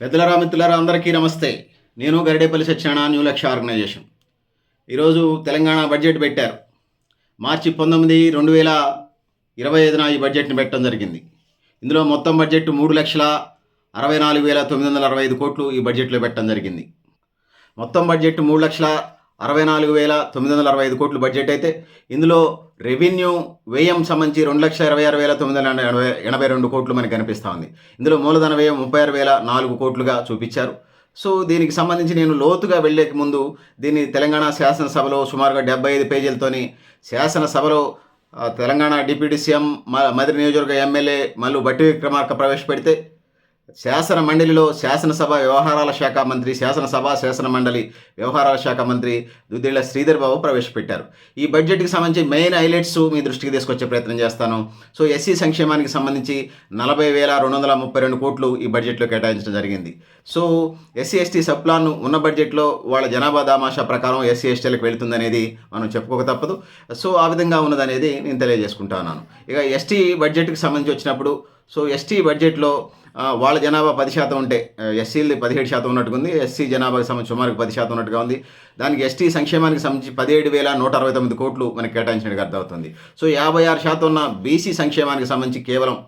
పెద్దలరా మిత్రులరా అందరికీ నమస్తే. నేను గరిడేపల్లి సత్యనారాయణ న్యూ లక్ష్య ఆర్గనైజేషన్. ఈరోజు తెలంగాణ బడ్జెట్ పెట్టారు. మార్చి పంతొమ్మిది రెండు వేల ఇరవై ఐదున ఈ బడ్జెట్ని పెట్టడం జరిగింది. ఇందులో మొత్తం బడ్జెట్ మూడు లక్షల అరవై నాలుగు వేల తొమ్మిది వందల అరవై ఐదు కోట్లు ఈ బడ్జెట్లో పెట్టడం జరిగింది. మొత్తం బడ్జెట్ మూడు లక్షల అరవై నాలుగు వేల తొమ్మిది వందల అరవై ఐదు కోట్లు బడ్జెట్ అయితే ఇందులో రెవెన్యూ వ్యయం సంబంధించి రెండు లక్షల ఇరవై ఆరు వేల తొమ్మిది వందల ఎనభై ఎనభై రెండు కోట్లు మనకి కనిపిస్తూ ఉంది. ఇందులో మూలధన వ్యయం ముప్పై ఆరు వేల నాలుగు కోట్లుగా చూపించారు. సో దీనికి సంబంధించి నేను లోతుగా వెళ్ళేకి ముందు దీన్ని తెలంగాణ శాసనసభలో సుమారుగా డెబ్బై ఐదు పేజీలతోని శాసనసభలో తెలంగాణ డిప్యూటీ సీఎం మ- మదిరి నియోజకవర్గ ఎమ్మెల్యే మల్లు బట్టి విక్రమార్క ప్రవేశపెడితే శాసన మండలిలో శాసనసభ వ్యవహారాల శాఖ మంత్రి శాసనసభ శాసన మండలి వ్యవహారాల శాఖ మంత్రి దుద్దిళ్ళ శ్రీధర్ బాబు ప్రవేశపెట్టారు. ఈ బడ్జెట్కి సంబంధించి మెయిన్ హైలైట్స్ మీ దృష్టికి తీసుకొచ్చే ప్రయత్నం చేస్తాను. సో ఎస్సీ సంక్షేమానికి సంబంధించి నలభై వేల రెండు వందల ముప్పై రెండు కోట్లు ఈ బడ్జెట్లో కేటాయించడం జరిగింది. సో ఎస్సీ ఎస్టీ సబ్ప్లాన్ ఉన్న బడ్జెట్లో వాళ్ళ జనాభా దామాషా ప్రకారం ఎస్సీ ఎస్టీలకు వెళుతుందనేది మనం చెప్పుకోక తప్పదు. సో ఆ విధంగా ఉన్నదనేది నేను తెలియజేసుకుంటున్నాను ఇక ఎస్టీ బడ్జెట్కి సంబంధించి వచ్చినప్పుడు సో ఎస్టీ బడ్జెట్లో వాళ్ళ జనాభా పది శాతం ఉంటే ఎస్సీలది పదిహేడు శాతం ఉన్నట్టుగా ఎస్సీ జనాభాకి సంబంధించి సుమారు పది శాతం ఉన్నట్టుగా ఉంది. దానికి ఎస్టీ సంక్షేమానికి సంబంధించి పదిహేడు వేల నూట అరవై తొమ్మిది కోట్లు మనకి కేటాయించినట్టుగా అర్థమవుతుంది. సో యాభై ఆరు శాతం ఉన్న బీసీ సంక్షేమానికి సంబంధించి కేవలం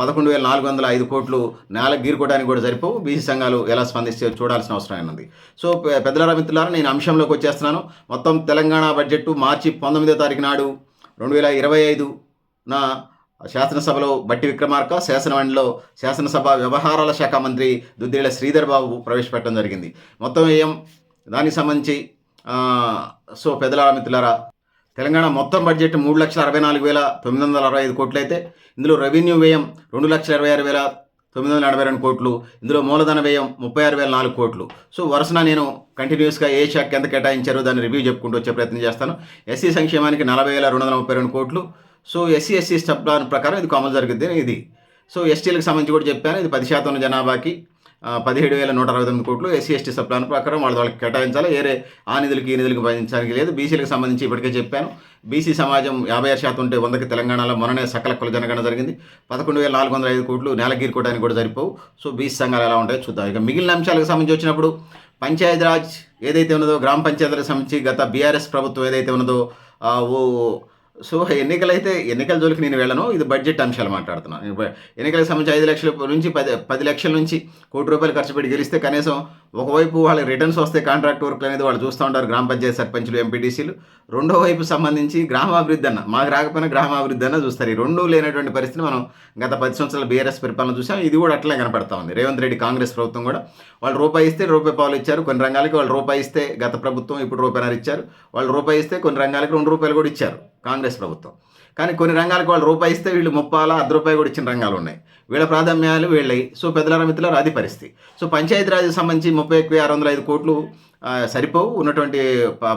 పదకొండు వేల నాలుగు వందల ఐదు కోట్లు నేల గీరుకోవడానికి కూడా సరిపోవు. బీసీ సంఘాలు ఎలా స్పందిస్తే చూడాల్సిన అవసరం ఉన్నది సో పెద్దలారా మిత్రులారా నేను అంశంలోకి వచ్చేస్తున్నాను. మొత్తం తెలంగాణ బడ్జెట్ మార్చి పంతొమ్మిదో తారీఖు నాడు రెండు వేల ఇరవై ఐదు నా శాసనసభలో బట్టి విక్రమార్క శాసనమండలిలో శాసనసభ వ్యవహారాల శాఖ మంత్రి దుద్దిళ్ళ శ్రీధర్ బాబు ప్రవేశపెట్టడం జరిగింది. మొత్తం వ్యయం దానికి సంబంధించి సో పెద్దల మిత్రులారా తెలంగాణ మొత్తం బడ్జెట్ మూడు లక్షల అరవై నాలుగు వేల తొమ్మిది వందల అరవై ఐదు కోట్లు అయితే ఇందులో రెవెన్యూ వ్యయం రెండు లక్షల ఇరవై ఆరు వేల తొమ్మిది వందల ఎనభై రెండు కోట్లు ఇందులో మూలధన వ్యయం ముప్పై ఆరు వేల నాలుగు కోట్లు. సో వరుసన నేను కంటిన్యూస్గా ఏ శాఖ ఎంత కేటాయించారో దాన్ని రివ్యూ చెప్పుకుంటూ వచ్చే ప్రయత్నం చేస్తాను. ఎస్సీ సంక్షేమానికి నలభై వేల రెండు వందల ముప్పై రెండు కోట్లు so SC SC step plan ప్రకారం ఇది కామన్ జరిగింది ఇది. సో ఎస్టీలకు సంబంధించి కూడా చెప్పాను ఇది పది శాతం జనాభాకి పదిహేడు వేల నూట అరవై తొమ్మిది కోట్లు ఎస్సీ ఎస్టీ సబ్ ప్లాన్ ప్రకారం వాళ్ళ వాళ్ళకి కేటాయించాలి. ఏరే ఆ నిధులకి ఈ నిధులకి భరించడానికి లేదు. బీసీలకు సంబంధించి ఇప్పటికే చెప్పాను. బీసీ సమాజం యాభై ఆరు శాతం ఉంటే వందకి తెలంగాణలో మొన్ననే సకల కుల జనగణన జరిగింది. పదకొండు వేల నాలుగు వందల ఐదు కోట్లు నేలగీరుకోవడానికి కూడా సరిపోవు. సో బీసీ సంఘాలు ఎలా ఉంటాయో చూద్దాం. ఇక మిగిలిన అంశాలకు సంబంధించి వచ్చినప్పుడు పంచాయతీరాజ్ ఏదైతే ఉన్నదో గ్రామ పంచాయతీలకు సంబంధించి గత బీఆర్ఎస్ ప్రభుత్వం ఏదైతే ఉన్నదో ఓ సో ఎన్నికలైతే ఎన్నికల జోలికి నేను వెళ్ళను ఇది బడ్జెట్ అంశాలు మాట్లాడుతున్నాను ఎన్నికలకు సంబంధించి ఐదు లక్షల నుంచి పది పది లక్షల నుంచి కోటి రూపాయలు ఖర్చు పెట్టి గెలిస్తే కనీసం ఒకవైపు వాళ్ళకి రిటర్న్స్ వస్తే కాంట్రాక్ట్ వర్క్ అనేది వాళ్ళు చూస్తూ ఉంటారు గ్రామ పంచాయతీ సర్పంచులు ఎంపీటీసీలు రెండో వైపు సంబంధించి గ్రామాభివృద్ధి అన్న మాకు రాకపోయినా గ్రామాభివృద్ధి అన్న చూస్తారు. ఈ రెండు లేనటువంటి పరిస్థితి మనం గత పది సంవత్సరాల బీఆర్ఎస్ పరిపాలన చూసాం. ఇది కూడా అట్లే కనపడతా ఉంది. రేవంత్ రెడ్డి కాంగ్రెస్ ప్రభుత్వం కూడా వాళ్ళు రూపాయి ఇస్తే రూపాయి పాలు ఇచ్చారు. కొన్ని రంగాలకి వాళ్ళు రూపాయి ఇస్తే గత ప్రభుత్వం ఇప్పుడు రూపాయిన్నర ఇచ్చారు. వాళ్ళు రూపాయి ఇస్తే కొన్ని రంగాలకి రెండు రూపాయలు కూడా ఇచ్చారు కాంగ్రెస్ ప్రభుత్వం. కానీ కొన్ని రంగాలకు వాళ్ళు రూపాయి ఇస్తే వీళ్ళు ముప్పాల అర్ధ రూపాయి కూడా ఇచ్చిన రంగాలు ఉన్నాయి. వీళ్ళ ప్రాధాన్యాలు వీళ్ళవి సో పెద్దల మిత్రులారు అది పరిస్థితి. సో పంచాయతీరాజ్కి సంబంధించి ముప్పై ఎక్కువ ఆరు వందల ఐదు కోట్లు సరిపోవు. ఉన్నటువంటి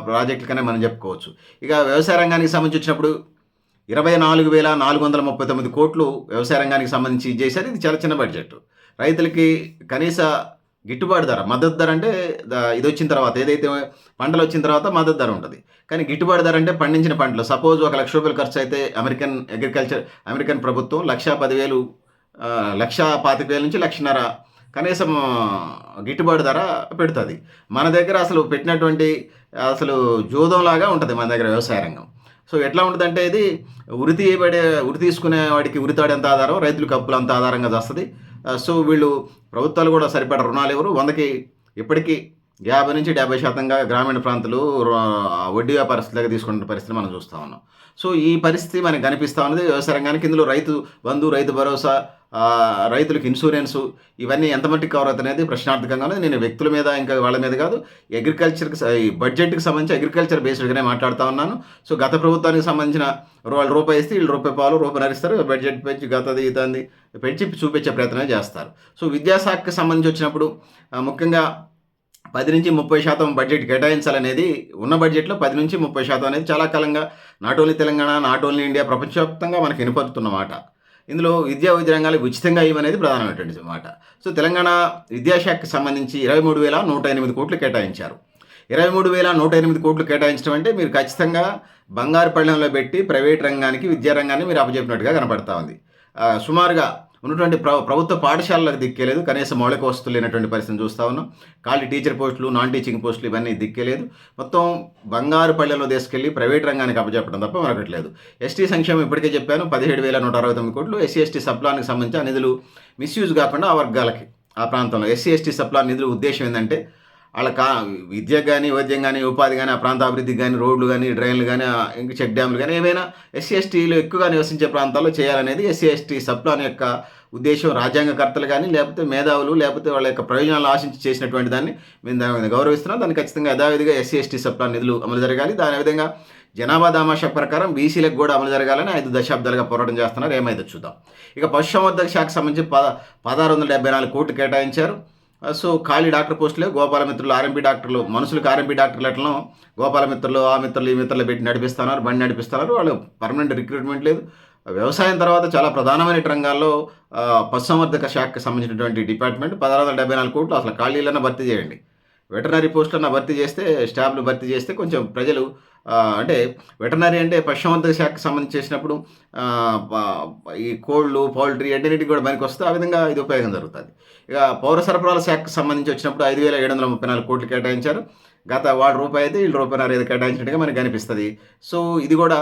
ప్రాజెక్టులకనే మనం చెప్పుకోవచ్చు. ఇక వ్యవసాయ రంగానికి సంబంధించి వచ్చినప్పుడు ఇరవై నాలుగు వేల నాలుగు వందల ముప్పై తొమ్మిది కోట్లు వ్యవసాయ రంగానికి సంబంధించి చేశారు. ఇది చాలా చిన్న బడ్జెట్ రైతులకి కనీస గిట్టుబాటు ధర మద్దతు ధర అంటే ఇది వచ్చిన తర్వాత ఏదైతే పంటలు వచ్చిన తర్వాత మద్దతు ధర ఉంటుంది. కానీ గిట్టుబాటు ధర అంటే పండించిన పంటలు. సపోజ్ ఒక లక్ష రూపాయలు ఖర్చు అయితే అమెరికన్ అగ్రికల్చర్ అమెరికన్ ప్రభుత్వం లక్ష పదివేలు లక్ష పాతిక వేల నుంచి లక్షన్నర కనీసం గిట్టుబాటు ధర పెడుతుంది. మన దగ్గర అసలు పెట్టినటువంటి అసలు జూదంలాగా ఉంటుంది మన దగ్గర వ్యవసాయ రంగం. సో ఎట్లా ఉంటుందంటే ఇది ఉరి తీయబడే ఉరి తీసుకునే వాడికి ఉరితాడు ఎంత ఆధారం? రైతులకు అప్పులు అంత ఆధారంగా వస్తుంది సో వీళ్ళు ప్రభుత్వాలు కూడా సరిపడ రుణాలు ఇవ్వరు వందకి ఇప్పటికీ యాభై నుంచి డెబ్బై శాతంగా గ్రామీణ ప్రాంతాలు వడ్డీ వ్యాపారస్తులుగా తీసుకున్న పరిస్థితి మనం చూస్తూ ఉన్నాం. సో ఈ పరిస్థితి మనకు కనిపిస్తూ ఉన్నది. వ్యవసాయ రంగానికి ఇందులో రైతు బంధు రైతు భరోసా రైతులకు ఇన్సూరెన్సు ఇవన్నీ ఎంత మట్టికి కవర్ అవుతుంది అనేది ప్రశ్నార్థకంగా ఉన్నది. నేను వ్యక్తుల మీద ఇంకా వాళ్ళ మీద కాదు అగ్రికల్చర్కి ఈ బడ్జెట్కి సంబంధించి అగ్రికల్చర్ బేస్డ్గానే మాట్లాడుతూ ఉన్నాను. సో గత ప్రభుత్వానికి సంబంధించిన వాళ్ళు రూపాయి ఇస్తే వీళ్ళు రూపాయి పాలు రూపాయి నరిస్తారు. బడ్జెట్ పెంచి గతది ఇతంది పెంచి చూపించే ప్రయత్నం చేస్తారు. సో విద్యాశాఖకి సంబంధించి వచ్చినప్పుడు ముఖ్యంగా పది నుంచి ముప్పై శాతం బడ్జెట్ కేటాయించాలనేది ఉన్న బడ్జెట్లో పది నుంచి ముప్పై శాతం అనేది చాలా కాలంగా not only Telangana not only India ప్రపంచవ్యాప్తంగా మనకి వినపడుతున్నమాట. ఇందులో విద్యా వైద్య రంగాలకు ఉచితంగా ఇవ్వనేది ప్రధానమైనటువంటి మాట సో తెలంగాణ విద్యాశాఖకి సంబంధించి ఇరవై మూడు వేల నూట ఎనిమిది కోట్లు కేటాయించారు. ఇరవై మూడు వేల నూట ఎనిమిది కోట్లు కేటాయించడం అంటే మీరు ఖచ్చితంగా బంగారు పళ్ళెంలో పెట్టి ప్రైవేట్ రంగానికి విద్యా రంగాన్ని మీరు అప్పచెప్పినట్టుగా కనపడతా ఉంది. సుమారుగా ఉన్నటువంటి ప్ర ప్రభుత్వ పాఠశాలలకు దిక్కేలేదు. కనీసం మౌలిక వస్తువులు లేనటువంటి పరిస్థితిని చూస్తూ ఉన్నాం. ఖాళీ టీచర్ పోస్టులు నాన్ టీచింగ్ పోస్టులు ఇవన్నీ దిక్కేలేదు. మొత్తం బంగారు పల్లెల్లో తీసుకెళ్ళి ప్రైవేట్ రంగానికి అప్పచెప్పడం తప్ప మరొకట్లేదు. ఎస్టీ సంక్షేమం ఇప్పటికే చెప్పాను. పదిహేడు వేల నూట అరవై తొమ్మిది కోట్లు ఎస్సీ ఎస్టీ సప్లానికి సంబంధించి ఆ నిధులు మిస్యూజ్ కాకుండా ఆ వర్గాలకి ఆ ప్రాంతంలో. ఎస్సీ ఎస్టీ సప్లా నిధుల ఉద్దేశం ఏంటంటే వాళ్ళ కా విద్య కానీ వైద్యం కానీ ఉపాధి కానీ ఆ ప్రాంత అభివృద్ధికి కానీ రోడ్లు కానీ డ్రైన్లు కానీ ఇంకా చెక్ డ్యామ్లు కానీ ఏమైనా ఎస్సీ ఎస్టీలు ఎక్కువగా నివసించే ప్రాంతాల్లో చేయాలనేది ఎస్సీ ఎస్టీ సబ్ప్లాన్ యొక్క ఉద్దేశం. రాజ్యాంగకర్తలు కానీ లేకపోతే మేధావులు లేకపోతే వాళ్ళ యొక్క ప్రయోజనాలు ఆశించి చేసినటువంటి దాన్ని మేము దాని గౌరవిస్తున్నాం. దాన్ని ఖచ్చితంగా యథావిధిగా ఎస్సీ ఎస్టీ సప్లాన్ నిధులు అమలు జరగాలి. దాని విధంగా జనాభా దామాషా ప్రకారం బీసీలకు కూడా అమలు జరగాలని ఐదు దశాబ్దాలుగా పోరాటం చేస్తున్నారు. ఏమైతే చూద్దాం. ఇక పశుసంవర్ధక శాఖకు సంబంధించి పద పదహారు వందల డెబ్బై నాలుగు కోట్లు కేటాయించారు. Uh, సో ఖాళీ డాక్టర్ పోస్టులే. గోపాలమిత్రులు ఆర్ఎంపీ డాక్టర్లు మనుషులకు ఆర్ఎంపీ డాక్టర్లు ఎట్లను గోపాలమిత్రులు ఆ మిత్రులు ఈ మిత్రులు పెట్టి నడిపిస్తున్నారు బండి నడిపిస్తున్నారు. వాళ్ళు పర్మనెంట్ రిక్రూట్మెంట్ లేదు. Uh, వ్యవసాయం తర్వాత చాలా ప్రధానమైన రంగాల్లో uh, పశుసంవర్ధక శాఖకు సంబంధించినటువంటి డిపార్ట్మెంట్ పదహారు వందల డెబ్బై నాలుగు కోట్లు అసలు ఖాళీలన్నా భర్తీ చేయండి. వెటనరీ పోస్టులన్నా భర్తీ చేస్తే స్టాఫ్లు భర్తీ చేస్తే కొంచెం ప్రజలు అంటే వెటనరీ అంటే పశుసంవర్ధక శాఖకు సంబంధించి చేసినప్పుడు ఈ కోళ్ళు పౌల్ట్రీ అన్నిటికి కూడా పనికి వస్తే ఆ విధంగా ఇది ఉపయోగం జరుగుతుంది. ఇక పౌర సరఫరాల శాఖకు సంబంధించి వచ్చినప్పుడు ఐదు వేల ఏడు వందల ముప్పై నాలుగు కోట్లు కేటాయించారు. గత వాడు రూపాయి అయితే వీళ్ళు రూపాయన్నర ఐదు కేటాయించినట్టుగా మనకి కనిపిస్తుంది. సో ఇది కూడా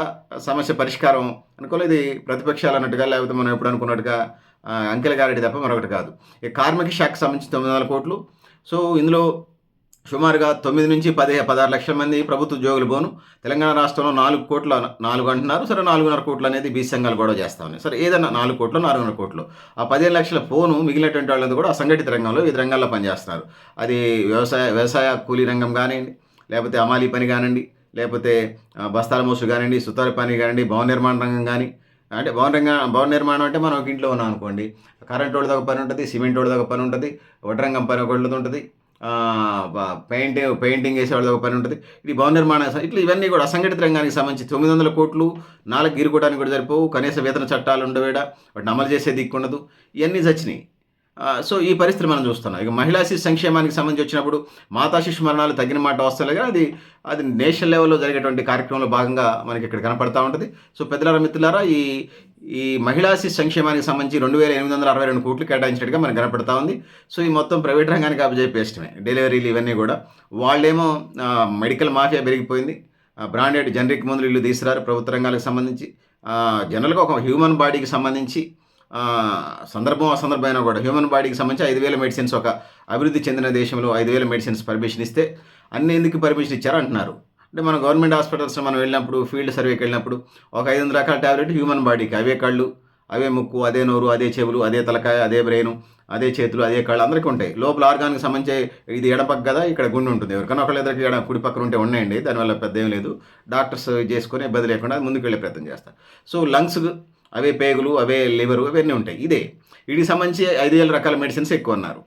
సమస్య పరిష్కారం అనుకోలేదు. ఇది ప్రతిపక్షాలు అన్నట్టుగా లేకపోతే మనం ఎప్పుడు అనుకున్నట్టుగా అంకెల గారెడ్డి తప్ప మరొకటి కాదు. ఇక కార్మిక శాఖకు సంబంధించి తొమ్మిది వందల కోట్లు. సో ఇందులో సుమారుగా తొమ్మిది నుంచి పది పదహారు లక్షల మంది ప్రభుత్వ ఉద్యోగులు పోను. తెలంగాణ రాష్ట్రంలో నాలుగు కోట్ల నాలుగు అంటున్నారు. సరే నాలుగున్నర కోట్లు అనేది బీసీ సంఘాలు గొడవ చేస్తా ఉన్నాయి. సరే ఏదన్నా నాలుగు కోట్లు నాలుగున్నర కోట్లు. ఆ పదిహేను లక్షల పోను. మిగిలినటువంటి వాళ్ళంతా కూడా అసంఘటిత రంగంలో వివిధ రంగాల్లో పనిచేస్తున్నారు. అది వ్యవసాయ వ్యవసాయ కూలీ రంగం కానివ్వండి లేకపోతే అమాలీ పని కానివ్వండి లేకపోతే బస్తాల మోసు కానివ్వండి సుతార పని కానివ్వండి భవన నిర్మాణ రంగం కానీ అంటే భవన రంగం భవన నిర్మాణం అంటే మనం ఒక ఇంట్లో ఉన్నాం అనుకోండి కరెంట్ వాళ్ళది పని ఉంటుంది సిమెంట్ వాళ్ళది ఒక పని ఉంటుంది వడ్రంగం పని ఒకళ్ళది ఉంటుంది. పెయింట్ పెయింటింగ్ వేసేవాళ్ళది ఒక పని ఉంటుంది. ఇది భవన నిర్మాణ ఇట్లా ఇవన్నీ కూడా అసంఘటిత రంగానికి సంబంధించి తొమ్మిది వందల కోట్లు నాలుగు గీరుకోవడానికి కూడా సరిపోవు. కనీస వేతన చట్టాలు ఉండవేడా. వాటిని అమలు చేసే దిక్కుండదు ఇవన్నీ చచ్చినాయి. సో ఈ పరిస్థితి మనం చూస్తున్నాం. ఇక మహిళా శిశు సంక్షేమానికి సంబంధించి వచ్చినప్పుడు మాతా శిశు మరణాలు తగ్గిన మాట వస్తలే అది అది నేషనల్ లెవెల్లో జరిగేటువంటి కార్యక్రమంలో భాగంగా మనకి ఇక్కడ కనపడతా ఉంటుంది. సో పెద్దలారా మిత్రులారా ఈ ఈ మహిళా శిశు సంక్షేమానికి సంబంధించి రెండు వేల ఎనిమిది వందల అరవై రెండు కోట్లు కేటాయించినట్టుగా మనకు కనపడతా ఉంది. సో ఈ మొత్తం ప్రైవేట్ రంగానికి అప్పజెప్పేష్టమే డెలివరీలు ఇవన్నీ కూడా. వాళ్ళేమో మెడికల్ మాఫియా పెరిగిపోయింది. బ్రాండెడ్ జనరిక్ మందులు ఇల్లు తీసుకురారు ప్రభుత్వ రంగాలకు సంబంధించి. జనరల్గా ఒక హ్యూమన్ బాడీకి సంబంధించి ఆ, అసందర్భం అయినా కూడా హ్యూమన్ బాడీకి సంబంధించి ఐదు వేల మెడిసిన్స్ ఒక అభివృద్ధి చెందిన దేశంలో ఐదు వేల మెడిసిన్స్ పర్మిషన్ ఇస్తే అన్ని ఎందుకు పర్మిషన్ ఇచ్చారు అంటున్నారు అంటే మన గవర్నమెంట్ హాస్పిటల్స్ మనం వెళ్ళినప్పుడు ఫీల్డ్ సర్వేకి వెళ్ళినప్పుడు ఒక ఐదు వందల రకాల టాబ్లెట్ హ్యూమన్ బాడీకి అవే కళ్ళు అవే ముక్కు అదే నోరు అదే చెవులు అదే తలకాయ అదే బ్రెయిన్ అదే చేతులు అదే కళ్ళు అందరికీ ఉంటాయి. లోపల ఆర్గాన్కి సంబంధించి ఇది ఎడపక్క కదా ఇక్కడ గుండె ఉంటుంది. ఎవరికైనా ఒకళ్ళ దగ్గర ఎడ కుడి పక్కన ఉంటే ఉన్నాయండి దానివల్ల పెద్ద ఏం లేదు. డాక్టర్స్ చేసుకుని ఇబ్బంది లేకుండా ముందుకు వెళ్ళే ప్రయత్నం చేస్తారు. సో లంగ్స్ అవే పేగులు అవే లివరు అవన్నీ ఉంటాయి. ఇదే. వీటికి సంబంధించి ఐదు వేల రకాల మెడిసిన్స్ ఎక్కువ ఉన్నారు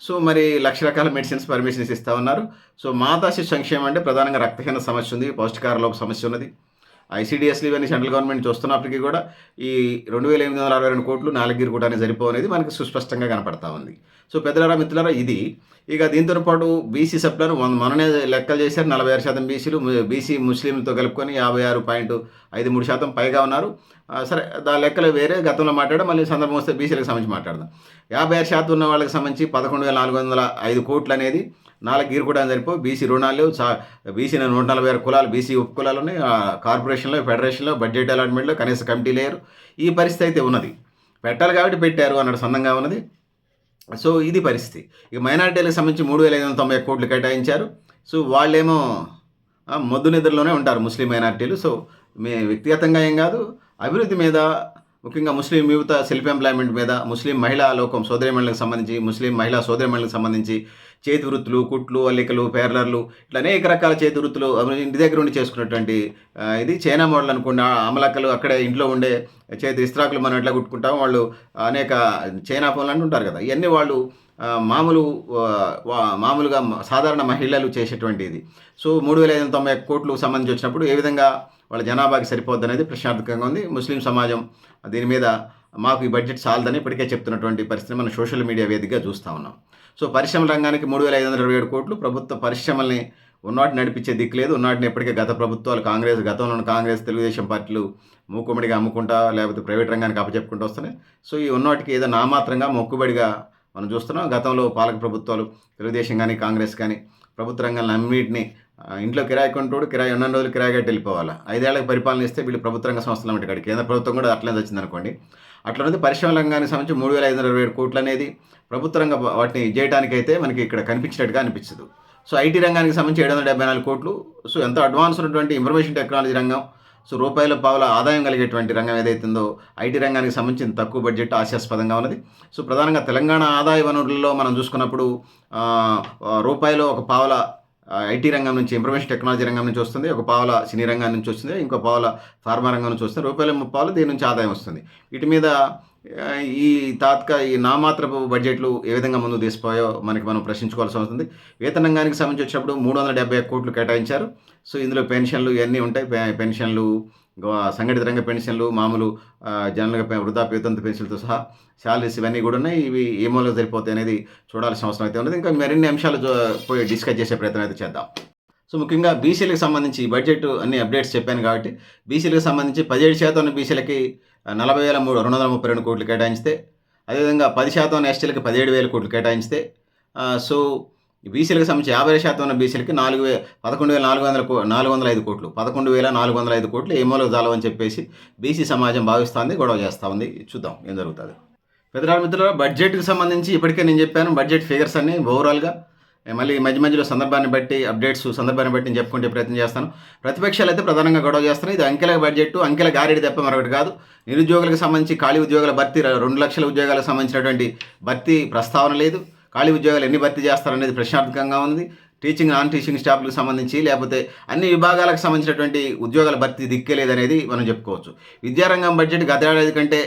సో మరి లక్ష రకాల మెడిసిన్స్ పర్మిషన్స్ ఇస్తా ఉన్నారు సో మాతా శిశు సంక్షేమం అంటే ప్రధానంగా రక్తహీన సమస్య ఉంది పౌష్టికార లోప సమస్య ఉన్నది. ఐసీడీఎస్లు ఇవన్నీ సెంట్రల్ గవర్నమెంట్ చూస్తున్నప్పటికీ కూడా ఈ రెండు వేల ఎనిమిది వందల అరవై రెండు కోట్లు నాలుగు కూడా సరిపోవు అనేది మనకి సుస్పష్టంగా కనపడతా ఉంది. సో పెద్దలారా మిత్రులారా ఇది ఇక దీంతో పాటు బీసీ సభ్యులను మననే లెక్కలు చేశారు. నలభై ఆరు శాతం బీసీలు బీసీ ముస్లింలతో కలుపుకొని యాభై ఆరు పాయింట్ ఐదు మూడు శాతం పైగా ఉన్నారు. సరే దా లెక్కలు వేరే గతంలో మాట్లాడడం మళ్ళీ సందర్భం వస్తే బీసీలకు సంబంధించి మాట్లాడదాం. యాభై ఆరు శాతం ఉన్న వాళ్ళకి సంబంధించి పదకొండు వేల నాలుగు వందల ఐదు కోట్లు అనేది నాలుగు గీరు కూడా సరిపో బీసీ రుణాలు లేవు. బీసీ నూట నలభై ఆరు కులాలు బీసీ ఉప కులాలు ఉన్నాయి. కార్పొరేషన్లో ఫెడరేషన్లో బడ్జెట్ అలాట్మెంట్లో కనీస కమిటీ లేరు. ఈ పరిస్థితి అయితే ఉన్నది. పెట్టాలి కాబట్టి పెట్టారు అన్నాడు సందంగా ఉన్నది. సో ఇది పరిస్థితి. ఇక మైనార్టీలకు సంబంధించి మూడు వేల ఐదు వందల తొంభై కోట్లు కేటాయించారు. సో వాళ్ళేమో మొద్దు నిద్రలోనే ఉంటారు ముస్లిం మైనార్టీలు. సో మే వ్యక్తిగతంగా ఏం కాదు. అభివృద్ధి మీద ముఖ్యంగా ముస్లిం యువత సెల్ఫ్ ఎంప్లాయ్మెంట్ మీద ముస్లిం మహిళా లోకం సోదరిమణులకు సంబంధించి ముస్లిం మహిళా సోదరిమణులకు సంబంధించి చేతి వృత్తులు కుట్లు అల్లికలు పేర్లర్లు ఇట్లా అనేక రకాల చేతి వృత్తులు ఇంటి దగ్గర ఉండి చేసుకున్నటువంటి ఇది చైనా మోడల్ అనుకోండి అమలకలు అమలక్కలు అక్కడే ఇంట్లో ఉండే చేతి ఇస్త్రాకులు మనం ఎట్లా కుట్టుకుంటాం వాళ్ళు అనేక చైనా ఫోన్లు అంటుంటారు కదా. ఇవన్నీ వాళ్ళు మామూలు మామూలుగా సాధారణ మహిళలు చేసేటువంటి ఇది సో మూడు వేల ఐదు వందల తొంభై కోట్లు సంబంధించి వచ్చినప్పుడు ఏ విధంగా వాళ్ళ జనాభాకి సరిపోద్ది అనేది ప్రశ్నార్థకంగా ఉంది. ముస్లిం సమాజం దీని మీద మాకు ఈ బడ్జెట్ చాలదని ఇప్పటికే చెప్తున్నటువంటి పరిస్థితి మనం సోషల్ మీడియా వేదికగా చూస్తూ ఉన్నాం. సో పరిశ్రమ రంగానికి మూడు వేల ఐదు వందల ఇరవై ఏడు కోట్లు ప్రభుత్వ పరిశ్రమల్ని ఉన్నవాటిని నడిపించే దిక్కు లేదు. ఉన్నాటిని ఎప్పటికే గత ప్రభుత్వాలు కాంగ్రెస్ గతంలో ఉన్న కాంగ్రెస్ తెలుగుదేశం పార్టీలు మూకుమ్మడిగా అమ్ముకుంటా లేకపోతే ప్రైవేట్ రంగానికి అప్పచెప్పుకుంటూ వస్తున్నాయి. సో ఈ ఉన్నాటికి ఏదో నామాత్రంగా మొక్కుబడిగా మనం చూస్తున్నాం. గతంలో పాలక ప్రభుత్వాలు తెలుగుదేశం కానీ కాంగ్రెస్ కానీ ప్రభుత్వ రంగాలను అన్నింటినీ ఇంట్లో కిరాయి కొంటోడు కిరాయి ఉన్న రోజులు కిరాయి కట్టి వెళ్ళిపోవాలి? ఐదేళ్ళకు పరిపాలన ఇస్తే వీళ్ళు ప్రభుత్వ రంగ సంస్థలు అంటే ఇక్కడ కేంద్ర ప్రభుత్వం కూడా అట్లనే వచ్చిందనుకోండి. అట్లా ఉంది పరిశ్రమ రంగానికి సంబంధించి మూడు వేల ఐదు వందల ఇరవై ఏడు కోట్లు అనేది ప్రభుత్వ రంగ వాటిని చేయడానికైతే మనకి ఇక్కడ కనిపించినట్టుగా అనిపించదు సో ఐటీ రంగానికి సంబంధించి ఏడు వందల డెబ్బై నాలుగు కోట్లు. సో ఎంత అడ్వాన్స్ ఉన్నటువంటి ఇన్ఫర్మేషన్ టెక్నాలజీ రంగం సో రూపాయల పావుల ఆదాయం కలిగేటువంటి రంగం ఏదైతుందో ఐటీ రంగానికి సంబంధించిన తక్కువ బడ్జెట్ ఆశాస్పదంగా ఉన్నది. సో ప్రధానంగా తెలంగాణ ఆదాయ వనరులలో మనం చూసుకున్నప్పుడు రూపాయలు ఒక పావుల ఐటీ రంగం నుంచి ఇన్ఫర్మేషన్ టెక్నాలజీ రంగం నుంచి వస్తుంది ఒక పావుల సినీ రంగం నుంచి వస్తుంది ఇంకో పావుల ఫార్మా రంగం నుంచి వస్తుంది రూపాయల ముప్పావులు దీని నుంచి ఆదాయం వస్తుంది. వీటి మీద ఈ తాత్కా ఈ నామాత్రపు బడ్జెట్లు ఏ విధంగా ముందు తీసిపోయో మనకి మనం ప్రశ్నించుకోవాల్సి వస్తుంది వేతన రంగానికి సంబంధించి వచ్చినప్పుడు మూడు వందల డెబ్బై కోట్లు కేటాయించారు. సో ఇందులో పెన్షన్లు ఇవన్నీ ఉంటాయి. పెన్షన్లు సంఘటిత రంగ పెన్షన్లు మామూలు జనరల్గా వృద్ధాప్య వితంతు పెన్షన్లతో సహా శాలరీస్ ఇవన్నీ కూడా ఉన్నాయి. ఇవి ఏ సరిపోతాయి అనేది చూడాల్సిన అవసరం అయితే ఉన్నది. ఇంకా మరిన్ని అంశాలు పోయి డిస్కస్ చేసే ప్రయత్నం అయితే చేద్దాం. సో ముఖ్యంగా బీసీలకు సంబంధించి బడ్జెట్ అన్ని అప్డేట్స్ చెప్పాను కాబట్టి బీసీలకు సంబంధించి పదిహేడు శాతం ఉన్న బీసీలకి నలభై వేల మూడు రెండు వందల ముప్పై రెండు కోట్లు కేటాయిస్తే అదేవిధంగా పది శాతం ఉన్న ఎస్టీలకి పదిహేడు వేల కోట్లు కేటాయిస్తే సో బీసీలకు సంబంధించి యాభై శాతం ఉన్న బీసీలకి నాలుగు వే పదకొండు వేల నాలుగు వందల కో నాలుగు వందల ఐదు కోట్లు పదకొండు వేల నాలుగు వందల ఐదు కోట్లు ఏమోలో మూలకు జాలవని చెప్పేసి బీసీ సమాజం భావిస్తుంది గొడవ చేస్తూ ఉంది. చూద్దాం ఏం జరుగుతుంది. పెద్దరాల మిత్రులు బడ్జెట్కి సంబంధించి ఇప్పటికే నేను చెప్పాను బడ్జెట్ ఫిగర్స్ అన్ని ఓవరాల్గా మళ్ళీ మధ్య మధ్యలో సందర్భాన్ని బట్టి అప్డేట్స్ సందర్భాన్ని బట్టి నేను చెప్పుకుంటే ప్రయత్నం చేస్తాను. ప్రతిపక్షాలు అయితే ప్రధానంగా గొడవ చేస్తున్నాయి. ఇది అంకెల బడ్జెట్ అంకెల గారెడి తప్ప మరొకటి కాదు. నిరుద్యోగులకు సంబంధించి ఖాళీ ఉద్యోగాల భర్తీ రెండు లక్షల ఉద్యోగాలకు సంబంధించినటువంటి భర్తీ ప్రస్తావన లేదు. ఖాళీ ఉద్యోగాలు ఎన్ని భర్తీ చేస్తారనేది ప్రశ్నార్థకంగా ఉంది. టీచింగ్ నాన్ టీచింగ్ స్టాఫ్లకు సంబంధించి లేకపోతే అన్ని విభాగాలకు సంబంధించినటువంటి ఉద్యోగాల భర్తీ దిక్కేలేదనేది మనం చెప్పుకోవచ్చు. విద్యారంగం బడ్జెట్ గతేడాది కంటే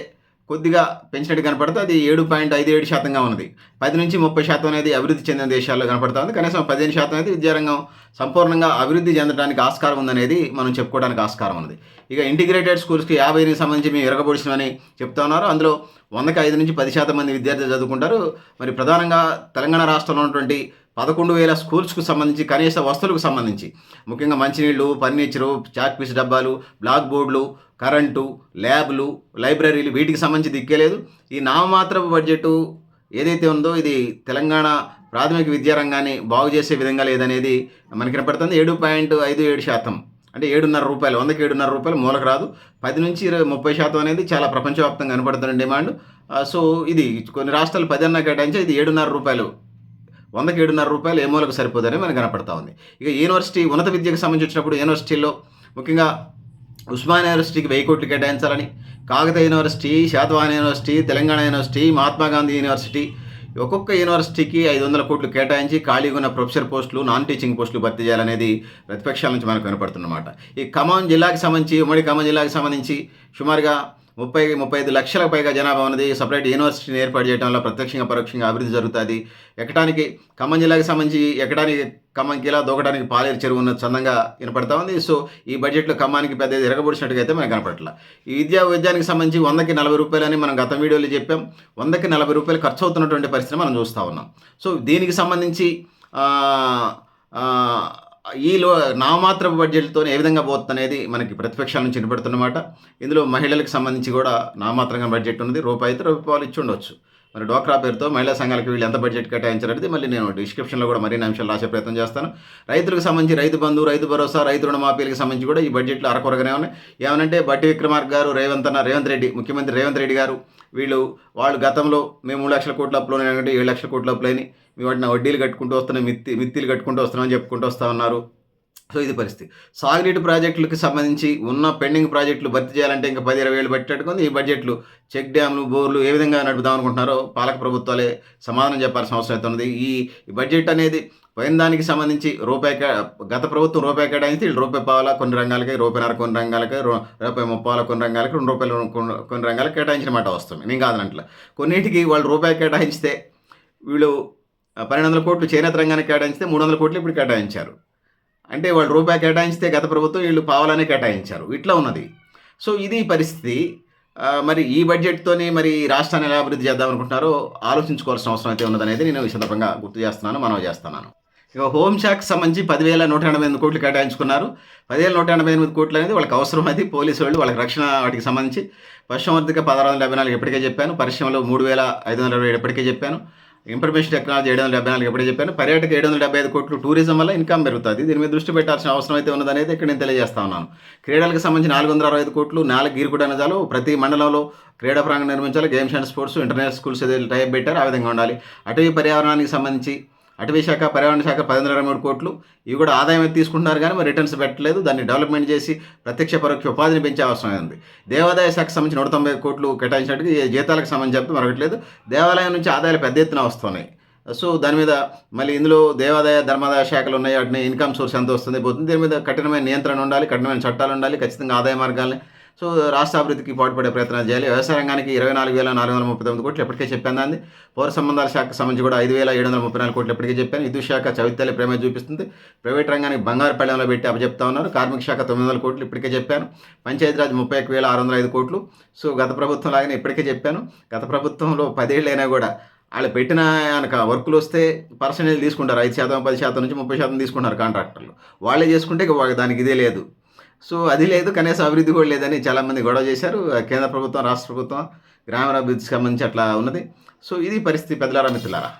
కొద్దిగా పెంచినట్టు కనపడుతుంది అది ఏడు పాయింట్ ఐదు ఏడు శాతంగా ఉన్నది. పది నుంచి ముప్పై శాతం అనేది అభివృద్ధి చెందిన దేశాల్లో కనపడుతూ ఉంది. కనీసం పదిహేను శాతం అనేది విద్యారంగం సంపూర్ణంగా అభివృద్ధి చెందడానికి ఆస్కారం ఉందనేది మనం చెప్పుకోవడానికి ఆస్కారం ఉన్నది. ఇక ఇంటిగ్రేటెడ్ స్కూల్స్కి యాభైకి సంబంధించి మేము ఎరగబొడిచినని చెప్తా ఉన్నారు. అందులో వందకి ఐదు నుంచి పది శాతం మంది విద్యార్థులు చదువుకుంటారు. మరి ప్రధానంగా తెలంగాణ రాష్ట్రంలో ఉన్నటువంటి పదకొండు వేల స్కూల్స్కు సంబంధించి కనీస వస్తువులకు సంబంధించి. ముఖ్యంగా మంచినీళ్ళు ఫర్నిచరు చాక్పీస్ డబ్బాలు బ్లాక్ బోర్డులు కరెంటు ల్యాబ్లు లైబ్రరీలు వీటికి సంబంధించి దిక్కేలేదు ఈ నామమాత్రపు బడ్జెట్ ఏదైతే ఉందో ఇది తెలంగాణ ప్రాథమిక విద్యారంగాన్ని బాగు చేసే విధంగా లేదనేది మనకి కనపడుతుంది. ఏడు పాయింట్ ఐదు ఏడు శాతం. అంటే ఏడున్నర రూపాయలు వందకి ఏడున్నర రూపాయలు మూలకు రాదు. పది నుంచి ఇరవై ముప్పై శాతం అనేది చాలా ప్రపంచవ్యాప్తంగా కనపడుతున్న డిమాండ్. సో ఇది కొన్ని రాష్ట్రాలు పది అన్న కేటాయించి ఇది ఏడున్నర రూపాయలు వందకి ఏడున్నర రూపాయలు ఏమోలకు సరిపోదని మనకు కనపడతా ఉంది. ఇక యూనివర్సిటీ ఉన్నత విద్యకు సంబంధించి వచ్చినప్పుడు యూనివర్సిటీలో ముఖ్యంగా ఉస్మానియా యూనివర్సిటీకి వెయ్యి కోట్లు కేటాయించాలని Kakatiya university Satavahana university Telangana university Mahatma Gandhi university ఒక్కొక్క యూనివర్సిటీకి ఐదు వందల కోట్లు కేటాయించి ఖాళీగా ఉన్న ప్రొఫెసర్ పోస్టులు నాన్ టీచింగ్ పోస్టులు భర్తీ చేయాలనేది ప్రతిపక్షాల నుంచి మనకు కనపడుతుందన్నమాట ఈ ఖమ్మం జిల్లాకి సంబంధించి ఉమ్మడి ఖమ్మం జిల్లాకి సంబంధించి సుమారుగా ముప్పై ముప్పై ఐదు లక్షలకు పైగా జనాభా ఉన్నది. సపరేట్ యూనివర్సిటీని ఏర్పాటు చేయడం వల్ల ప్రత్యక్షంగా పరోక్షంగా అభివృద్ధి జరుగుతుంది. ఎక్కడానికి ఖమ్మం జిల్లాకి సంబంధించి ఎక్కడానికి ఖమ్మం కిలా దూకడానికి పాలేరు చెరువు ఉన్న చందంగా వినపడతా ఉంది. సో ఈ బడ్జెట్లో ఖమ్మానికి పెద్ద ఎరగబడిచినట్టుగా అయితే మనకు కనపడట్ల. ఈ విద్యా వైద్యానికి సంబంధించి వందకి నలభై రూపాయలని మనం గత వీడియోలో చెప్పాం. వందకి నలభై రూపాయలు ఖర్చు అవుతున్నటువంటి పరిస్థితి మనం చూస్తూ ఉన్నాం. సో దీనికి సంబంధించి ఈలో ఆ, ఈ లో నామాత్రపు బడ్జెట్తో ఏ విధంగా పోతుంది అనేది మనకి ప్రతిపక్షాల నుంచి వినపడుతున్నమాట. ఇందులో మహిళలకు సంబంధించి కూడా నామాత్రంగా బడ్జెట్ ఉన్నది. రూపాయి అయితే రూపాయలు ఇచ్చి ఉండొచ్చు. మరి డోక్రా పేరుతో మహిళా సంఘాలకు వీళ్ళు ఎంత బడ్జెట్ కేటాయించారనేది మళ్ళీ నేను డిస్క్రిప్షన్లో కూడా మరిన్ని అంశాలు రాసే ప్రయత్నం చేస్తాను. రైతులకు సంబంధించి రైతు బంధు రైతు భరోసా రైతు రుణమాఫీలకు సంబంధించి కూడా ఈ బడ్జెట్లో అరకొరగానే ఉన్నాయి. ఏమనంటే బట్టి విక్రమార్క గారు రేవంత్ అన్న రేవంత్ రెడ్డి ముఖ్యమంత్రి రేవంత్ రెడ్డి గారు వీళ్ళు వాళ్ళు గతంలో మేము మూడు లక్షల కోట్ల అప్పులు ఏడు లక్షల కోట్ల అప్పులని మీ వాటిని వడ్డీలు కట్టుకుంటూ వస్తున్నాం మిత్తి మిత్తిలు కట్టుకుంటూ వస్తున్నామని చెప్పుకుంటూ వస్తూ ఉన్నారు. సో ఇది పరిస్థితి. సాగునీటి ప్రాజెక్టులకు సంబంధించి ఉన్న పెండింగ్ ప్రాజెక్టులు భర్తీ చేయాలంటే ఇంకా పది ఇరవై వేలు పెట్టేట్టుకుంది ఈ బడ్జెట్లు చెక్ డ్యామ్లు బోర్లు ఏ విధంగా నడుపుదాం అనుకుంటున్నారో పాలక ప్రభుత్వాలే సమాధానం చెప్పాల్సిన అవసరం అయితే ఉంది. ఈ బడ్జెట్ అనేది పోయిన దానికి సంబంధించి రూపాయి కే- గత ప్రభుత్వం రూపాయి కేటాయించి వీళ్ళు రూపాయి పావాల కొన్ని రంగాలకి రూపాయిన్నర కొన్ని రంగాలకి రూపాయి ముప్పాల కొన్ని రంగాలకి రెండు రూపాయలు కొన్ని- రంగాలకు కేటాయించిన మాట వస్తుంది. నేను కాదనట్ల. కొన్నిటికి వాళ్ళు రూపాయి కేటాయించితే వీళ్ళు పన్నెండు వందల కోట్లు చేనేత రంగానికి కేటాయించితే మూడు వందల కోట్లు ఇప్పుడు కేటాయించారు. అంటే వాళ్ళు రూపాయి కేటాయించితే గత ప్రభుత్వం వీళ్ళు పావాలనే కేటాయించారు. ఇట్లా ఉన్నది. సో ఇది పరిస్థితి. మరి ఈ బడ్జెట్తోని మరి ఈ రాష్ట్రాన్ని ఎలా అభివృద్ధి చేద్దాం అనుకుంటున్నారో ఆలోచించుకోవాల్సిన అవసరం అయితే ఉన్నదనేది నేను ఈ సందర్భంగా గుర్తు చేస్తున్నాను మనవి చేస్తున్నాను. ఇక హోంశాఖకు సంబంధించి పదివేల నూట ఎనభై ఎనిమిది కోట్లు కేటాయించుకున్నారు. పదివేల నూట ఎనభై ఎనిమిది కోట్లు అనేది వాళ్ళకి అవసరం అది. పోలీసు వాళ్ళు వాళ్ళకి రక్షణ వాటికి సంబంధించి పశుసంవర్ధక పదహారు వందల డెబ్బై నాలుగు ఎప్పటికే చెప్పాను. పరిశ్రమలో మూడు వేల ఐదు వందల ఇరవై ఏడు ఎప్పటికే చెప్పాను. ఇన్ఫర్మేషన్ టెక్నాలజీ ఏడు వందల డెబ్బై నాలుగు ఎప్పుడే చెప్పాను పర్యాటక ఏడు వందల డెబ్బై ఐదు కోట్లు టూరిజం వల్ల ఇన్కమ్ పెరుగుతుంది. దీని మీద దృష్టి పెట్టాల్సిన అవసరం అయితే ఉన్నదనేది ఇక్కడ నేను తెలియజేస్తా ఉన్నాను. క్రీడలకు సంబంధించి నాలుగు వందల అరవై ఐదు కోట్లు నాలుగు గీరుకుడు అనజాలు ప్రతి మండలంలో క్రీడా ప్రాంగణం నిర్మించాలి. Games and sports international schools ఏదైతే టైప్ పెట్టారు ఆ విధంగా ఉండాలి. అటవీ పర్యావరణానికి సంబంధించి అటవీ శాఖ పర్యావరణ శాఖ పది వందల ఇరవై మూడు కోట్లు. ఇవి కూడా ఆదాయం తీసుకుంటున్నారు కానీ మరి రిటర్న్స్ పెట్టలేదు. దాన్ని డెవలప్మెంట్ చేసి ప్రత్యక్ష పరోక్ష ఉపాధిని పెంచే అవసరం ఉంది దేవాదాయ శాఖకు సంబంధించి నూట తొంభై కోట్లు కేటాయించినట్టు జీతాలకు సంబంధించి చెప్తే మరొకట్లేదు. దేవాలయం నుంచి ఆదాయాలు పెద్ద ఎత్తున వస్తున్నాయి. సో దాని మీద మళ్ళీ ఇందులో దేవాదాయ ధర్మాదాయ శాఖలు ఉన్నాయి. వాటిని ఇన్కమ్ సోర్స్ ఎంత వస్తుంది? పోతుంది. దీని మీద కఠినమైన నియంత్రణ ఉండాలి కఠినమైన చట్టాలు ఉండాలి ఖచ్చితంగా ఆదాయ మార్గాల్ని సో రాష్ట్ర అభివృద్ధికి పాటుపడే ప్రయత్నాలు చేయాలి. వ్యవసాయ రంగానికి ఇరవై నాలుగు వేల నాలుగు వందల ముప్పై తొమ్మిది కోట్లు ఎప్పటికే చెప్పాను దాన్ని పౌర సంబంధాల శాఖకు సంబంధించి కూడా ఐదు వేల ఏడు వందల ముప్పై నాలుగు కోట్లు ఎప్పటికే చెప్పాను. విద్యుత్ శాఖ చవిత్యాల ప్రేమ చూపిస్తుంది. ప్రైవేట్ రంగానికి బంగారు పళ్ళెంలో పెట్టి అప్పచెప్తా ఉన్నారు. కార్మిక శాఖ తొమ్మిది వందల కోట్లు ఇప్పటికే చెప్పాను. పంచాయతీరాజ్ ముప్పై ఒక వేల ఆరు వందల ఐదు కోట్లు. సో గత ప్రభుత్వం లాగానే ఇప్పటికే చెప్పాను. గత ప్రభుత్వంలో పదేళ్ళైనా కూడా వాళ్ళు పెట్టిన కనుక వర్కులు వస్తే పర్సంటేజ్ తీసుకుంటారు. ఐదు శాతం పది శాతం నుంచి ముప్పై శాతం తీసుకుంటారు కాంట్రాక్టర్లు. వాళ్ళే చేసుకుంటే దానికి ఇదే లేదు. సో అది లేదు కనీసం అభివృద్ధి కూడా లేదని చాలామంది గొడవ చేశారు. కేంద్ర ప్రభుత్వం రాష్ట్ర ప్రభుత్వం గ్రామీణాభివృద్ధికి సంబంధించి అట్లా ఉన్నది. సో ఇది పరిస్థితి పెద్దలారా మిత్రులారా?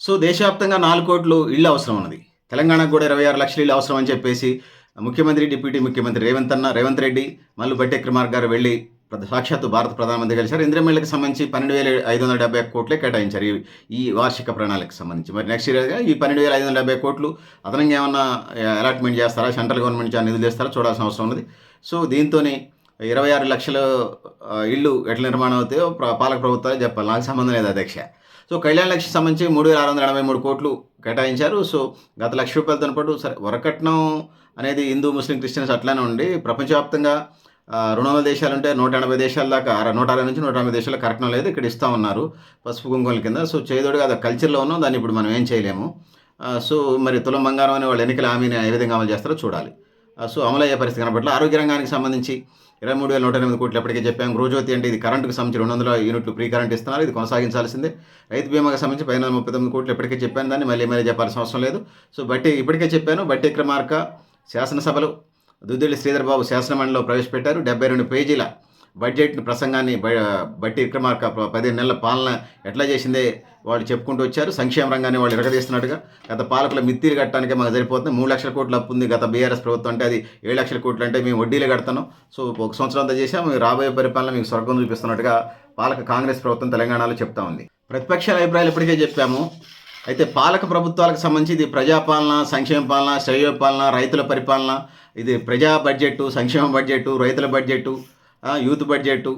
సో దేశవ్యాప్తంగా నాలుగు కోట్లు ఇళ్ళు అవసరం ఉన్నది. తెలంగాణకు కూడా ఇరవై ఆరు లక్షల ఇళ్ళు అవసరం అని చెప్పేసి ముఖ్యమంత్రి డిప్యూటీ ముఖ్యమంత్రి రేవంత్ అన్న రేవంత్ రెడ్డి మల్లు బట్టి గారు వెళ్ళి సాక్షాత్తు భారత ప్రధానమంత్రి కలిశారు ఇంద్రమిళ్ళకి సంబంధించి పన్నెండు వేల ఐదు వందల డెబ్బై కోట్లే కేటాయించారు. ఈ- ఈ వార్షిక ప్రణాళికకు సంబంధించి. మరి నెక్స్ట్ ఇయర్గా ఈ పన్నెండు వేల ఐదు వందల డెబ్బై కోట్లు అదనంగా ఏమన్నా అలాట్మెంట్ చేస్తారా? సెంట్రల్ గవర్నమెంట్ నుంచి నిధులు చేస్తారా చూడాల్సిన అవసరం ఉన్నది. సో దీంతోనే ఇరవై ఆరు లక్షల ఇళ్ళు ఎట్లా నిర్మాణం అవుతాయో పాలక ప్రభుత్వాలు చెప్పాలి. నాకు సంబంధం లేదు అధ్యక్ష. సో కళ్యాణ లక్ష్యం సంబంధించి మూడు వేల ఆరు వందల ఎనభై మూడు కోట్లు కేటాయించారు. సో గత లక్ష రూపాయలతో పాటు సరే వరకట్నం అనేది హిందూ ముస్లిం క్రిస్టియన్స్ అట్లానే ఉండి ప్రపంచవ్యాప్తంగా రెండు వందల దేశాలు ఉంటే నూట ఎనభై దేశాల దాకా నూట అరవై నుంచి నూట ఎనభై దేశాల కరెక్ట్ లేదు. ఇక్కడ ఇస్తూ ఉన్నారు పసుపు కుంకుమల కింద. సో చేదోడుగా అది కల్చర్లో ఉన్నాం. దాన్ని ఇప్పుడు మనం ఏం చేయలేము. సో మరి తులం బంగారం అనే వాళ్ళు ఎన్నికల హామీని ఏ విధంగా అమలు చేస్తారో చూడాలి. సో అమలు అయ్యే పరిస్థితి కనబట్ల ఆరోగ్య రంగానికి సంబంధించి ఇరవై మూడు వేల నూట ఎనిమిది కోట్లు ఎప్పటికే చెప్పాము గృహజ్యోతి అంటే ఇది కరెంటుకు సంబంధించి రెండు వందల యూనిట్లు ఫ్రీ కరెంట్ ఇస్తున్నారు. ఇది కొనసాగించాల్సిందే. రైతు బీమాకి సంబంధించి పైన ముప్పై తొమ్మిది కోట్లు ఎప్పటికే చెప్పాను. దాన్ని మళ్ళీ మళ్ళీ చెప్పాల్సిన అవసరం లేదు. సో బట్టి ఇప్పటికే చెప్పాను. బట్టి క్రమార్క శాసనసభలు దుద్దిల్లి శ్రీధర్బాబు శాసనమండలిలో ప్రవేశపెట్టారు. డెబ్బై రెండు పేజీల బడ్జెట్ ప్రసంగాన్ని బ- బట్టి విక్రమార్క ప- పదిహేను నెలల పాలన ఎట్లా చేసిందే వాళ్ళు చెప్పుకుంటూ వచ్చారు. సంక్షేమ రంగాన్ని వాళ్ళు ఇరగదీస్తున్నట్టుగా గత పాలకుల మిత్తిలు కట్టడానికి మాకు సరిపోతుంది. మూడు లక్షల కోట్లు అప్పు ఉంది గత బీఆర్ఎస్ ప్రభుత్వం అంటే అది ఏడు లక్షల కోట్లు అంటే మేము వడ్డీలు కడతాను సో ఒక సంవత్సరం అంతా చేసాము రాబోయే పరిపాలన మీకు స్వర్గం చూపిస్తున్నట్టుగా పాలక కాంగ్రెస్ ప్రభుత్వం తెలంగాణలో చెప్తా ఉంది. ప్రతిపక్షాల అభిప్రాయాలు ఇప్పటికే చెప్పాము. అయితే పాలక ప్రభుత్వాలకు సంబంధించి ఇది ప్రజాపాలన సంక్షేమ పాలన శ్రేయ పాలన రైతుల పరిపాలన ఇది ప్రజా బడ్జెట్ సంక్షేమ బడ్జెట్ రైతుల బడ్జెట్ యూత్ బడ్జెట్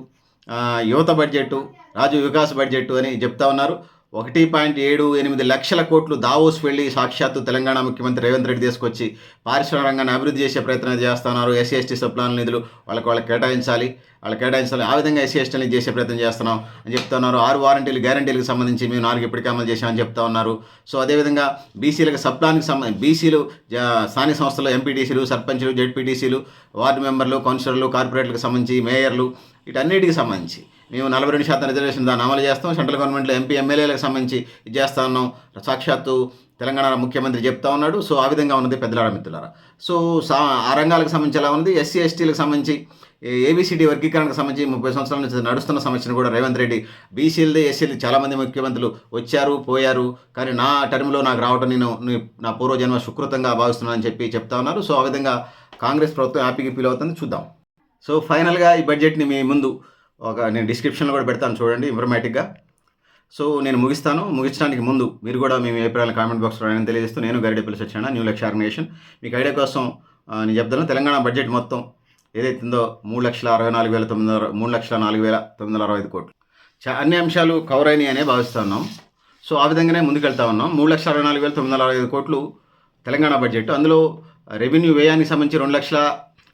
యువత బడ్జెట్ రాజు వికాస్ బడ్జెట్ అని చెప్తా ఉన్నారు. ఒకటి పాయింట్ ఏడు ఎనిమిది లక్షల కోట్లు దావోస్ వెళ్ళి సాక్షాత్తు తెలంగాణ ముఖ్యమంత్రి రేవంత్ రెడ్డి తీసుకొచ్చి పారిశ్రామిక రంగాన్ని అభివృద్ధి చేసే ప్రయత్నం చేస్తున్నారు. ఎస్సీ ఎస్టీ సప్లాన్ నిధులు వాళ్ళకి వాళ్ళకి కేటాయించాలి. వాళ్ళకి కేటాయించాలి. ఆ విధంగా ఎస్సీ ఎస్టీని చేసే ప్రయత్నం చేస్తున్నాం అని చెప్తున్నారు. ఆరు వారంటీలు గ్యారంటీలకు సంబంధించి మేము నాలుగు ఇప్పటికే అమలు చేశామని చెప్తా ఉన్నారు. సో అదేవిధంగా బీసీలకు సప్లాన్కి సంబంధించి బీసీలు జా- స్థానిక సంస్థలు ఎంపీటీసీలు సర్పంచ్లు జెడ్పీటీసీలు వార్డు మెంబర్లు కౌన్సిలర్లు కార్పొరేట్లకు సంబంధించి మేయర్లు వీటన్నిటికి సంబంధించి మేము నలభై రెండు శాతం రిజర్వేషన్ దాన్ని అమలు చేస్తాం. సెంట్రల్ గవర్నమెంట్లో ఎంపీ ఎమ్మెల్యేలకు సంబంధించి ఇది చేస్తా ఉన్నాం. సాక్షాత్తు తెలంగాణ ముఖ్యమంత్రి చెప్తా ఉన్నాడు. సో ఆ విధంగా ఉన్నది పెద్దలాడ మిత్రులారా. సో సా ఆ రంగాలకు సంబంధించి ఎలా ఉంది ఎస్సీ ఎస్టీలకు సంబంధించి ఏబీసీడీ వర్గీకరణకు సంబంధించి ముప్పై సంవత్సరాల నుంచి నడుస్తున్న సమస్యను కూడా రేవంత్ రెడ్డి బీసీలది ఎస్సీలు చాలామంది ముఖ్యమంత్రులు వచ్చారు పోయారు. కానీ నా టర్మ్లో నాకు రావటం నేను నా పూర్వజన్మ సుకృతంగా భావిస్తున్నానని చెప్పి చెప్తా ఉన్నారు. సో ఆ విధంగా కాంగ్రెస్ ప్రభుత్వం హ్యాపీగా ఫీల్ అవుతుంది. చూద్దాం. సో ఫైనల్గా ఈ బడ్జెట్ని మీ ముందు ఒక నేను డిస్క్రిప్షన్లో కూడా పెడతాను చూడండి ఇన్ఫర్మేటిక్గా సో నేను ముగిస్తాను. ముగించడానికి ముందు మీరు కూడా మీ అభిప్రాయాలు కామెంట్ బాక్స్లో నేను తెలియజేస్తూ నేను గరిడేపల్లి వచ్చాను న్యూ లక్ష ఆర్గనైజేషన్ మీకు ఐడియా కోసం నేను చెప్తాను తెలంగాణ బడ్జెట్ మొత్తం ఏదైతే ఉందో మూడు లక్షల అరవై నాలుగు వేల తొమ్మిది వందల మూడు లక్షల నాలుగు వేల తొమ్మిది వందల అరవై ఐదు కోట్లు. చా అన్ని అంశాలు కవర్ అయినాయి అనే భావిస్తున్నాం. సో ఆ విధంగానే ముందుకెళ్తా ఉన్నాం. మూడు లక్షల అరవై నాలుగు వేల తొమ్మిది వందల అరవై ఐదు కోట్లు తెలంగాణ బడ్జెట్ అందులో రెవెన్యూ వ్యయానికి సంబంధించి రెండు లక్షల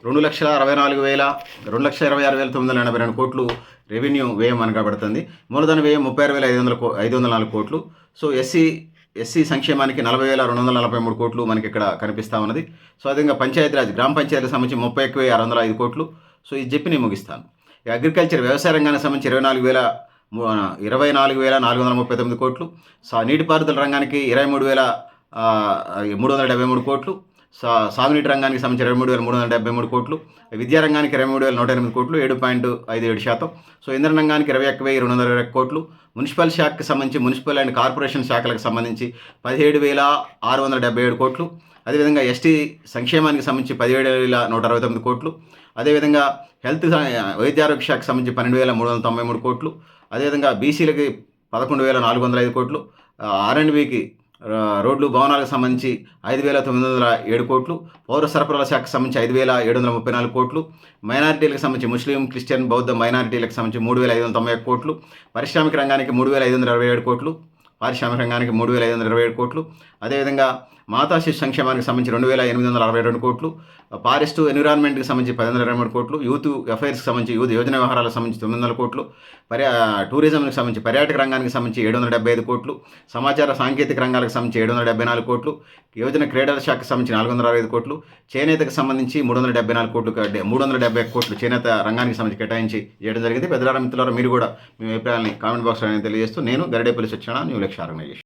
రెండు లక్షల అరవై నాలుగు వేల రెండు లక్షల ఇరవై ఆరు వేల తొమ్మిది వందల ఎనభై రెండు కోట్లు రెవెన్యూ వ్యయం అనగబడుతుంది మూలధన వ్యయం ముప్పై ఆరు వేల ఐదు వందల కో ఐదు వందల నాలుగు కోట్లు. సో ఎస్సీ ఎస్సీ సంక్షేమానికి నలభై వేల రెండు వందల నలభై మూడు కోట్లు మనకి ఇక్కడ కనిపిస్తూ ఉన్నది. సో అదేవిధంగా పంచాయతీరాజ్ గ్రామ పంచాయతీలకు సంబంధించి ముప్పై ఎక్కువ ఆరు వందల ఐదు కోట్లు. సో ఇది చెప్పి నేను ముగిస్తాను. ఈ అగ్రికల్చర్ వ్యవసాయ రంగానికి సంబంధించి ఇరవై నాలుగు వేల ఇరవై నాలుగు వేల నాలుగు వందల ముప్పై తొమ్మిది కోట్లు. సో నీటిపారుదల రంగానికి ఇరవై మూడు వేల మూడు వందల డెబ్బై మూడు కోట్లు. సా సాగునీటి రంగానికి సంబంధించి ఇరవై మూడు వేల మూడు వందల డెబ్బై మూడు కోట్లు విద్యారంగానికి ఇరవై మూడు వేల నూట ఎనిమిది కోట్లు ఏడు పాయింట్ ఐదు ఏడు శాతం. సో ఇంధన రంగానికి ఇరవై ఒక్క వెయ్యి రెండు వందల ఇరవై కోట్లు మున్సిపల్ శాఖకి సంబంధించి మున్సిపల్ అండ్ కార్పొరేషన్ శాఖలకు సంబంధించి పదిహేడు వేల ఆరు వందల డెబ్బై ఏడు కోట్లు అదేవిధంగా ఎస్టీ సంక్షేమానికి సంబంధించి పదిహేడు వేల నూట అరవై తొమ్మిది కోట్లు అదేవిధంగా హెల్త్ స- వైద్యారోగ్య శాఖకు సంబంధించి పన్నెండు వేల మూడు వందల తొంభై మూడు కోట్లు అదేవిధంగా బీసీలకి పదకొండు వేల నాలుగు వందల ఐదు కోట్లు ఆర్ఎండ్బికి రోడ్లు భవనాలకు సంబంధించి ఐదు వేల తొమ్మిది వందల ఏడు కోట్లు పౌర సరఫరాల శాఖకు సంబంధించి ఐదు వేల ఏడు వందల ముప్పై నాలుగు కోట్లు మైనారిటీలకు సంబంధించి ముస్లిం క్రిస్టియన్ బౌద్ధ మైనారిటీలకు సంబంధించి మూడు వేల ఐదు వందల తొంభై ఒక్క కోట్లు పారిశ్రామిక రంగానికి మూడు వేల ఐదు వందల ఇరవై ఏడు కోట్లు పారిశ్రామిక రంగానికి మూడు వేల ఐదు వందల ఇరవై ఏడు కోట్లు. అదేవిధంగా మాతా శిశు సంక్షేమానికి సంబంధించి రెండు వేల ఎనిమిది వందల అరవై రెండు కోట్లు ఫారెస్ట్ ఎన్విరాన్మెంట్కి సంబంధించి పది వందల ఇరవై మూడు కోట్లు యూత్ అఫైర్స్కి సంబంధించి యూత్ యోజన వ్యవహారాలకు సంబంధించి తొమ్మిది వందల కోట్లు పర్యా టూరిజంకి సంబంధించి పర్యాటక రంగానికి సంబంధించి ఏడు వందల డెబ్బై ఐదు కోట్లు సమాచార సాంకేతిక రంగాలకు సంబంధించి ఏడు వందల డెబ్బై నాలుగు కోట్లు యోజన క్రీడల శాఖకు సంబంధించి నాలుగు వందల అరవై ఐదు కోట్లు చేనేతకు సంబంధించి మూడు వందల డెబ్బై నాలుగు కోట్లు మూడు వందల డెబ్బై కోట్లు చేనేత రంగానికి సంబంధించి కేటాయించి చేయడం జరిగింది. పెద్దల మిత్రులారా మీరు కూడా మీ అభిప్రాయాన్ని కామెంట్ బాక్స్లో తెలియజేస్తూ నేను గరిడేపల్లి సత్యనారాయణ న్యూ లక్ష్య ఆర్గనైజేషన్.